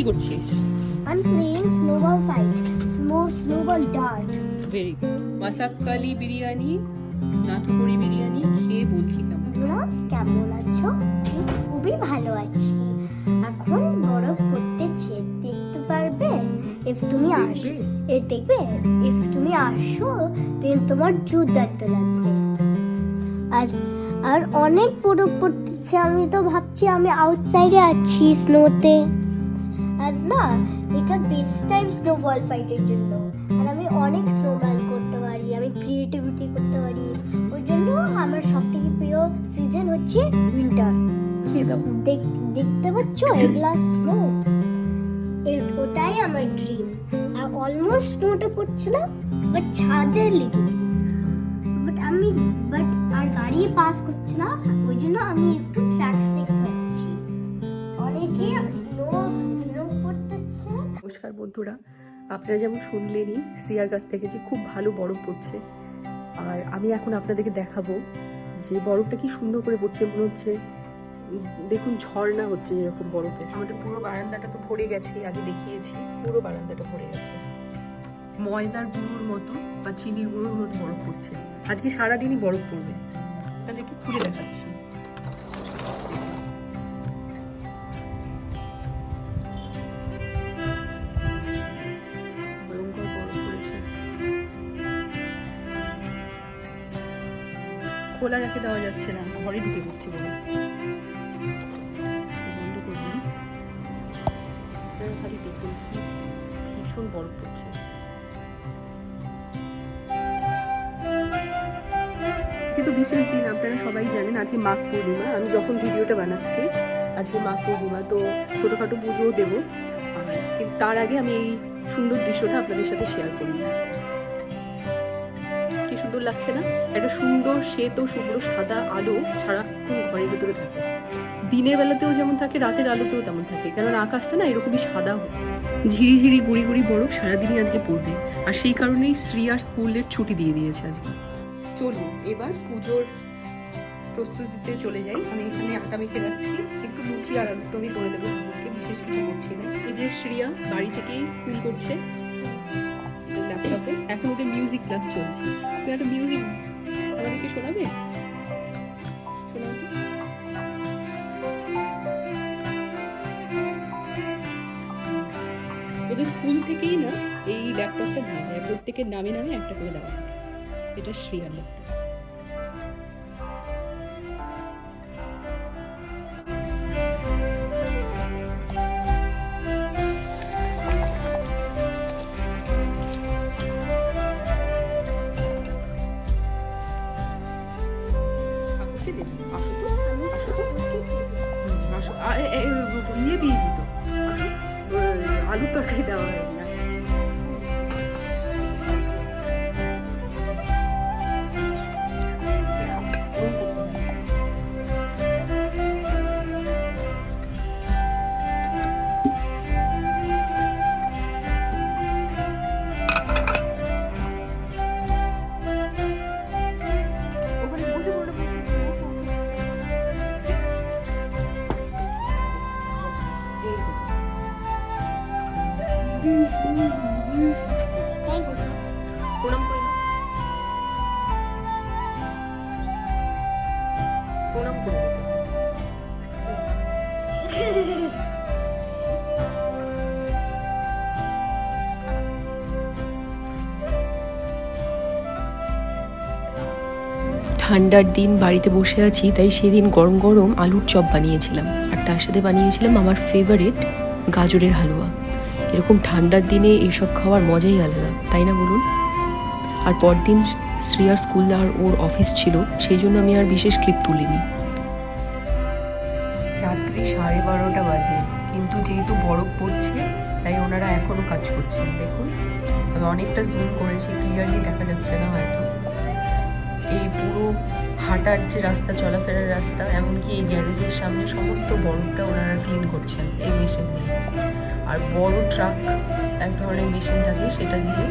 কি করছিস? I'm playing snowball fight. Small snowball dart. Very Masakkali biryani Nathupuri biryani খেয়ে বলছি কেমন? তোমরা কেমন আছো? খুবই ভালো আছি। এখন বরফ পড়তেছে দেখতে পারবে? ইফ তুমি আসো এ দেখবে? ইফ তুমি আসো দেন তোমার দুর্দান্ত লাগবে। আর আর অনেক বরফ পড়তেছে আমি তো ভাবছি আমি আউটসাইডে আছি স্নোতে আর না এটা বেস্ট টাইম স্নোবল ফাইটের জন্য। আর আমি অনেক স্নোম্যান করতে পারি আমি ক্রিয়েটিভিটি করতে পারি। ওই জন্য আমার সব থেকে প্রিয় সিজন হচ্ছে উইন্টার দেখতে পাচ্ছ? এগুলা স্নো এর ওটাই আমার ড্রিম আর অলমোস্ট স্নোটা পড়ছে না বাট ছাদের লেগে বাট আমি বাট আর গাড়ি পাস করছে না ওই জন্য আমি একটু ট্র্যাকস নমস্কার বন্ধুরা। আপনারা যেমন শুনলেনই, শ্রিয়ার কাছ থেকে যে খুব ভালো বরফ পড়ছে। আর আমি এখন আপনাদেরকে দেখাবো যে বরফটা কি সুন্দর করে পড়ছে, মনে হচ্ছে দেখুন ঝর্ণা হচ্ছে এরকম বরফের। আমাদের পুরো বারান্দাটা তো ভরে গেছে, আগে দেখিয়েছি, পুরো বারান্দাটা ভরে গেছে। ময়দার গুঁড়োর মতো বা চিনির গুঁড়োর মতো বরফ পড়ছে। আজকে সারাদিনই বরফ পড়বে। আপনাদেরকে খুলে দেখাচ্ছি। খোলা রেখে দেওয়া যাচ্ছে না। ঘরে ঢুকে পড়ছে বলে। করলাম। ভীষণ বরফ পড়ছে। কিন্তু বিশেষ দিন আপনারা সবাই জানেন, আজকে মাঘ পূর্ণিমা। আমি যখন ভিডিওটা বানাচ্ছি, আজকে মাঘ পূর্ণিমা, তো ছোটোখাটো পুজোও দেবো। আর তার আগে আমি এই সুন্দর দৃশ্যটা আপনাদের সাথে শেয়ার করি কি সুন্দর লাগছে না? একটা সুন্দর শ্বেত, শুভ্র, সাদা আলো সারাক্ষণ ঘরের ভেতরে থাকে দিনের বেলাতেও যেমন থাকে, রাতের আলোতেও তেমন থাকে। কারণ আকাশটা না এরকমই সাদা হয় ঝিরিঝিরি, গুড়ি গুড়ি বরফ সারাদিনই আজকে পড়বে। আর সেই কারণেই শ্রী আর স্কুলের ছুটি দিয়ে দিয়েছে আজকে। চলুন, এবার পুজোর প্রস্তুতিতে চলে যাই। আমি এখানে আটা মেখে রাখছি একটু লুচি আর আলুর দমই করে দেবো। বিশেষ কিছু করছি না। এই যে শ্রিয়া, বাড়ি থেকেই স্কুল করছে। ল্যাপটপে এখন ওদের মিউজিক ক্লাস চলছে। তুই একটা মিউজিক আমাদেরকে শোনাবে? ওদের স্কুল থেকেই না, এই ল্যাপটপটা দিয়ে দেয় প্রত্যেকের নামে নামে একটা করে দেওয়া এটা শ্রেয়ার ল্যাপটপ ঠান্ডার দিন বাড়িতে বসে আছি, তাই সেদিন গরম গরম আলুর চপ বানিয়েছিলাম। আর তার সাথে বানিয়েছিলাম আমার ফেভারিট গাজরের হালুয়া। এরকম ঠান্ডার দিনে এইসব খাওয়ার মজাই আলাদা, তাই না বলুন? আর পরদিন শ্রিয়ার স্কুল আর ওর অফিস ছিল, সেই জন্য আমি আর বিশেষ ক্লিপ তুলিনি। রাত্রি সাড়ে বারোটা বাজে, কিন্তু যেহেতু বরফ পড়ছে, তাই ওনারা এখনও কাজ করছেন, দেখুন। আমি অনেকটা জুম করেছি ক্লিয়ারলি দেখা যাচ্ছে না হয়তো। এই পুরো হাঁটার যে রাস্তা, চলাফেরার রাস্তা, এমনকি এই গ্যারেজের সামনে সমস্ত বরফটা ওনারা ক্লিন করছেন, এই মেশিন দিয়ে। আর বড় ট্রাক এক ধরনের মেশিন থাকে সেটা দিয়ে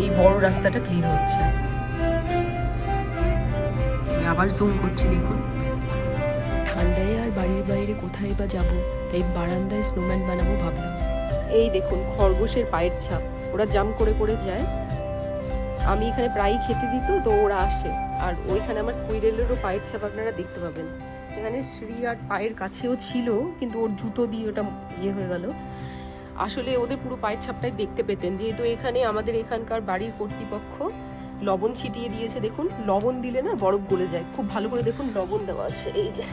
এই বড় রাস্তাটা ক্লিন হচ্ছে। আবার জুম করছি দেখুন। ঠান্ডায় আর বাড়ির বাইরে কোথায় বা যাব তাই বারান্দায় স্নোম্যান বানাবো ভাবলাম। এই দেখুন খরগোশের পায়ের ছাপ। ওরা জাম করে করে যায়। আমি এখানে প্রায়ই খেতে দিত তো ওরা আসে। আর ওইখানে আমার স্কুইরেলেরও পায়ের ছাপ আপনারা দেখতে পাবেন। এখানে শ্রী আর পায়ের কাছেও ছিল, কিন্তু ওর জুতো দিয়ে ওটা ইয়ে হয়ে গেল। আসলে ওদের পুরো পায়ের ছাপটাই দেখতে পেতেন, যেহেতু এখানে আমাদের এখানকার বাড়ির কর্তৃপক্ষ লবণ ছিটিয়ে দিয়েছে। দেখুন, লবণ দিলে না বরফ গলে যায়। খুব ভালো করে দেখুন, লবণ দেওয়া আছে, এই যে।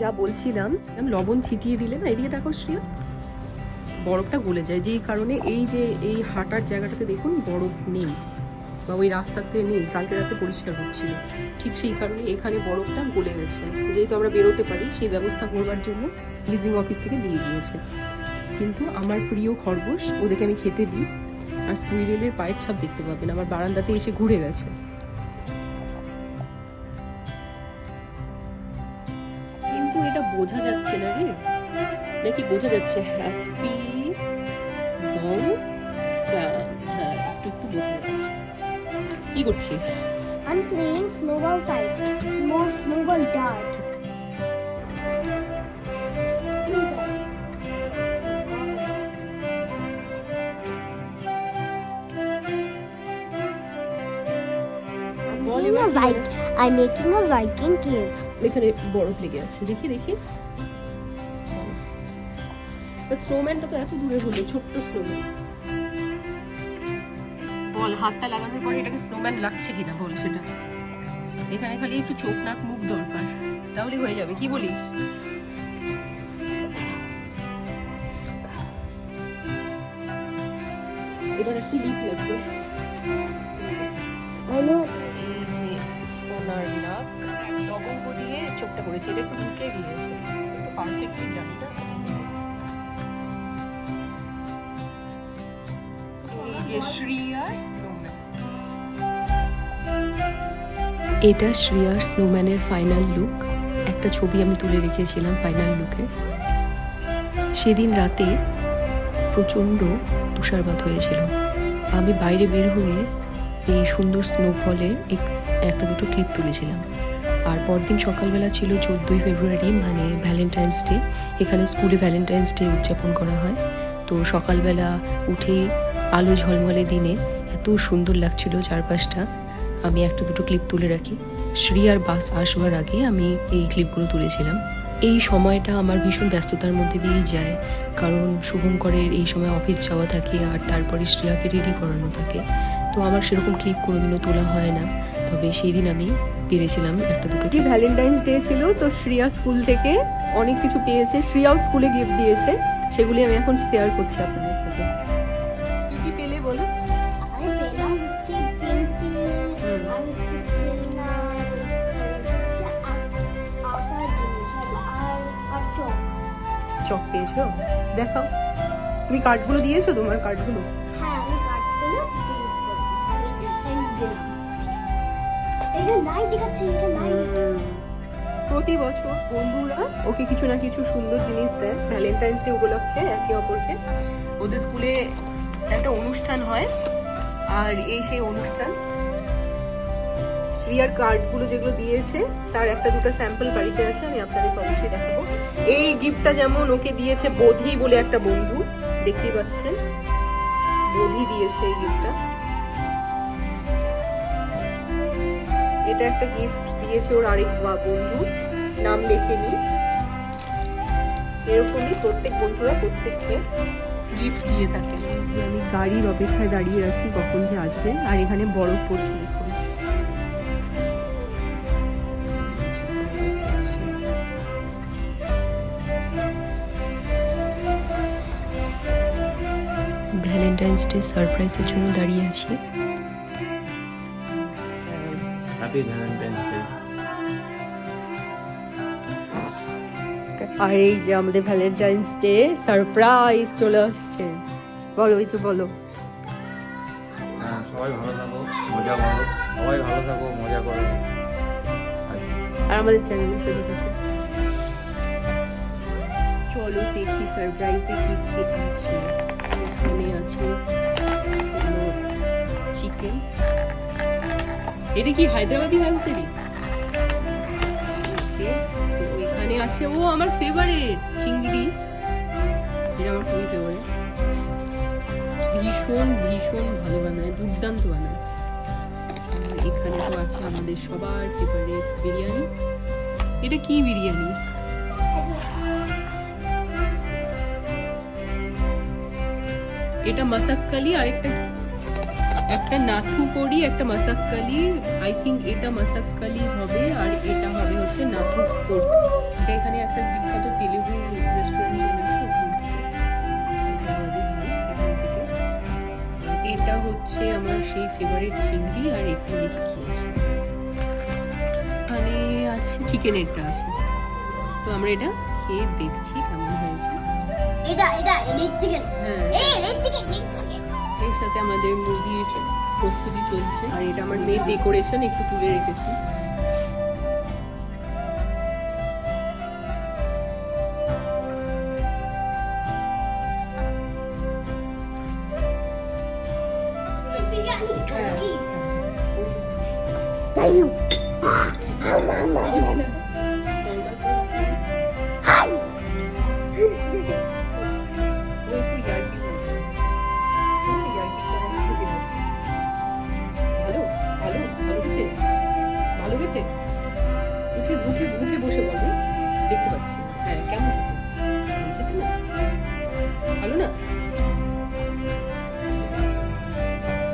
যা বলছিলাম লবণ ছিটিয়ে দিলে না, এদিকে দেখো শ্রিয়া, বরফটা গলে যায়। যেই কারণে এই যে এই হাঁটার জায়গাটাতে দেখুন বরফ নেই। বা ওই রাস্তাতে নেই, কালকে রাতে পরিষ্কার হচ্ছিল ঠিক সেই কারণে এখানে বরফটা গলে গেছে। যেহেতু আমরা বেরোতে পারি, সেই ব্যবস্থা করবার জন্য লিজিং অফিস থেকে দিয়ে দিয়েছে। কিন্তু আমার প্রিয় খরগোশ, ওদেরকে আমি খেতে দিই। আর স্কুইরেলের পায়ের ছাপ দেখতে পাবেন, আমার বারান্দাতে এসে ঘুরে গেছে। কিন্তু এটা বোঝা যাচ্ছে না রে। নাকি বোঝা যাচ্ছে হ্যাপি কি করছিস? আমি playing snowball type snow snowball dart দেখি দেখি। তো এত দূরে হলো ছোট্ট স্নোম্যান বল, হাতটা লাগানোর পরে এটাকে স্নোম্যান লাগছে কিনা বল সেটা। এখানে খালি একটু চোখ, নাক, মুখ দরকার। তাহলে হয়ে যাবে, কি বলিস? এবার একটু চোখটা করেছে, এটা একটু ঢুকে গিয়েছে তো পারফেক্টলি জানি এটা শ্রিয়ার স্নোম্যানের ফাইনাল লুক একটা ছবি আমি তুলে রেখেছিলাম ফাইনাল লুকে সেদিন রাতে প্রচণ্ড তুষারপাত হয়েছিল। আমি বাইরে বের হয়ে এই সুন্দর স্নোফলের একটা দুটো ক্লিপ তুলেছিলাম। আর পরদিন সকালবেলা ছিল চোদ্দোই ফেব্রুয়ারি মানে ভ্যালেন্টাইন্স ডে এখানে স্কুলে ভ্যালেন্টাইন্স ডে উদযাপন করা হয়। তো সকালবেলা উঠে আলো ঝলমলে দিনে। এত সুন্দর লাগছিল চারপাশটা। আমি একটা দুটো ক্লিপ তুলে রাখি। শ্রী আর বাস আসবার আগে আমি এই ক্লিপগুলো তুলেছিলাম। এই সময়টা আমার ভীষণ ব্যস্ততার মধ্যে দিয়েই যায়। কারণ শুভঙ্করের এই সময় অফিস যাওয়া থাকে আর তারপরে শ্রেয়াকে রেডি করানো থাকে। তো আমার সেরকম ক্লিপ কোনোদিনও তোলা হয় না। তবে সেই দিন আমি পেরেছিলাম একটা দুটো ভ্যালেন্টাইন্স ডে ছিল, তো শ্রিয়া স্কুল থেকে অনেক কিছু পেয়েছে। শ্রিয়াও স্কুলে গিফট দিয়েছে। সেগুলি আমি এখন শেয়ার করছি আপনাদের সাথে। পেলে বলো আমি পেলাম হচ্ছে পেন্সিল আর হচ্ছে খেলনা আর হচ্ছে আঁক- আঁকার জিনিস আর আর আর চক চক পেয়েছ? দেখাও। তুমি কার্ডগুলো দিয়েছ তোমার কার্ডগুলো? হ্যাঁ আমি কার্ডগুলো প্রিন্ট করি আর এটা প্রিন্ট দিলাম এটা লাইট দেখাচ্ছে এটা লাইট প্রতি বছর বন্ধুরা ওকে কিছু না কিছু সুন্দর জিনিস দেয়। ভ্যালেন্টাইন্স ডে উপলক্ষে একে অপরকে। ওদের স্কুলে একটা অনুষ্ঠান হয়। আর এই সেই অনুষ্ঠান, শ্রিয়ার কার্ডগুলো যেগুলো দিয়েছে, তার একটা দুটো স্যাম্পল বাড়িতে আছে, আমি আপনাদেরকে অবশ্যই দেখাবো। এই গিফটটা যেমন ওকে দিয়েছে বোধি বলে একটা বন্ধু, দেখতেই পাচ্ছেন। বোধি দিয়েছে এই গিফটটা এটা একটা গিফট দিয়েছে ওর আরেক বন্ধু, নাম লেখেনি। এরকমই প্রত্যেক বন্ধুরা প্রত্যেককে গিফট দিয়ে থাকে। যে আমি গাড়ির অপেক্ষায় দাঁড়িয়ে আছি কখন যে আসবে আর এখানে বরফ পড়ছে দেখুন। ভ্যালেন্টাইন্স ডে সারপ্রাইজের জন্য দাঁড়িয়ে আছি। হ্যাপি ভ্যালেন্টাইন্স ডে আর এই যে আমাদের ভ্যালেন্টাইন্স ডে সারপ্রাইজ চলে আসছে। বলো কিছু বলো। হ্যাঁ সবাই ভালো থাকো মজা করো। সবাই ভালো থাকো মজা করো। আর আমাদের চ্যানেলের সাথে থাকো চলো দেখি সারপ্রাইজে কি কি আছে। এখানে আছে চিকেন এটা কি হায়দ্রাবাদি হাউসেরই এখানে আছে। ও আমার ফেভারিট চিংড়ি। এটা আমার খুবই ফেভারিট ভীষণ ভীষণ ভালো বানায়, দুর্দান্ত বানায়। এখানে তো আছে আমাদের সবার ফেভারিট বিরিয়ানি। এটা কি বিরিয়ানি? এটা মাসাক্কালি আর একটা একটা নাথু করি, একটা মাসাক্কালি। আই থিঙ্ক এটা মাসাক্কালি হবে আর এটা হবে হচ্ছে নাথু করি। এটা এখানে একটা বিখ্যাত তেলেগু রেস্টুরেন্ট চেন আছে এটা হচ্ছে আমার সেই ফেভারিট চিংড়ি আর এখানে কি আছে? এখানে আছে চিকেনেরটা আছে। তো আমরা এটা খেয়ে দেখছি কেমন হয়েছে। এটা এটা রেড চিকেন হ্যাঁ। এই রেড চিকেন রেড চিকেন এর সাথে আমাদের মুভির প্রস্তুতি চলছে। আর এটা আমার মেয়ের ডেকোরেশন একটু তুলে রেখেছি। উঠে উঠে উঠে বসে বলো দেখতে পাচ্ছি হ্যাঁ কেমন খেতে না ভালো না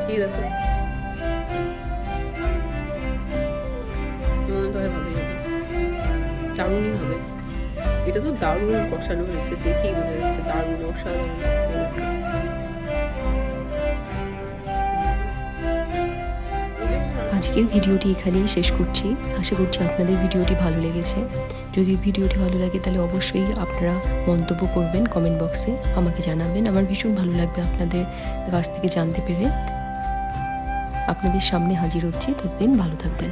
খেয়ে দেখো। এটা তো দারুণ কষানো হয়েছে, দেখেই বোঝা যাচ্ছে দারুণ অসাধারণ আজকের ভিডিওটি এখানেই শেষ করছি। আশা করছি আপনাদের ভিডিওটি ভালো লেগেছে। যদি ভিডিওটি ভালো লাগে তাহলে অবশ্যই আপনারা মন্তব্য করবেন কমেন্ট বক্সে, আমাকে জানাবেন। আমার ভীষণ ভালো লাগবে আপনাদের কাছ থেকে জানতে পেরে। আপনাদের সামনে হাজির হচ্ছি। ততদিন ভালো থাকবেন।